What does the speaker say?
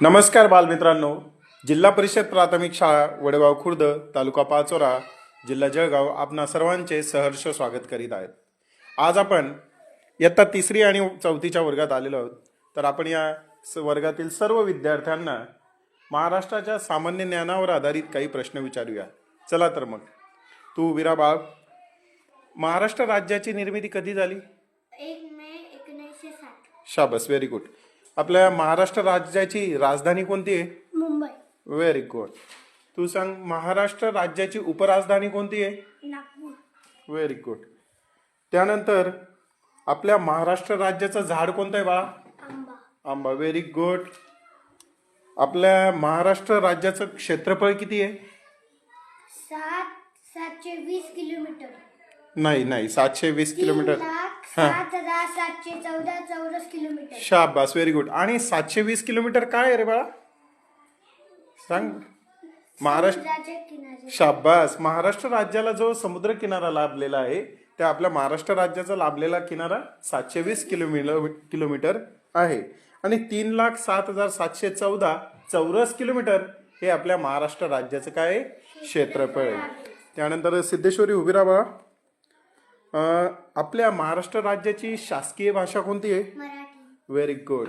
नमस्कार बालमित्रांनो. जिल्हा परिषद प्राथमिक शाळा वडगाव खुर्द तालुका पाचोरा जिल्हा जळगाव आपणा सर्वांचे सहर्ष स्वागत करीत आहेत. आज आपण इयत्ता तिसरी आणि चौथीच्या वर्गात आलेलो आहोत. तर आपण या वर्गातील सर्व विद्यार्थ्यांना महाराष्ट्राच्या सामान्य ज्ञानावर आधारित काही प्रश्न विचारूया. चला तर मग. तू विराबाळ महाराष्ट्र राज्याची निर्मिती कधी झाली? शाबस व्हेरी गुड आपल्या महाराष्ट्र राज्याची राजधानी कोणती आहे? मुंबई. व्हेरी गुड तू सांग महाराष्ट्र राज्याची उपराजधानी कोणती आहे? नागपूर. व्हेरी गुड त्यानंतर आपल्या महाराष्ट्र राज्याचं झाड कोणतं आहे बाळा? आंबा. आंबा. व्हेरी गुड आपल्या महाराष्ट्र राज्याचं क्षेत्रफळ किती आहे? सात सातशे वीस किलोमीटर. नाही नाही. सातशे वीस किलोमीटर. हा. सात हजार सातशे चौदा चौरस किलोमीटर. शाबास व्हेरी गुड आणि सातशे वीस किलोमीटर काय आहे रे बाळा? सांग. महाराष्ट्र किनारे शाबास. महाराष्ट्र राज्याला जो समुद्र किनारा लाभलेला आहे त्या आपल्या महाराष्ट्र राज्याचा लाभलेला किनारा सातशे वीस किलोमीटर किलोमीटर आहे. आणि तीन लाख सात हजार सातशे चौदा चौरस किलोमीटर हे आपल्या महाराष्ट्र राज्याचं काय आहे? क्षेत्रफळ आहे. त्यानंतर सिद्धेश्वरी उभी बाळा. अं, आपल्या महाराष्ट्र राज्याची शासकीय भाषा कोणती आहे? Very good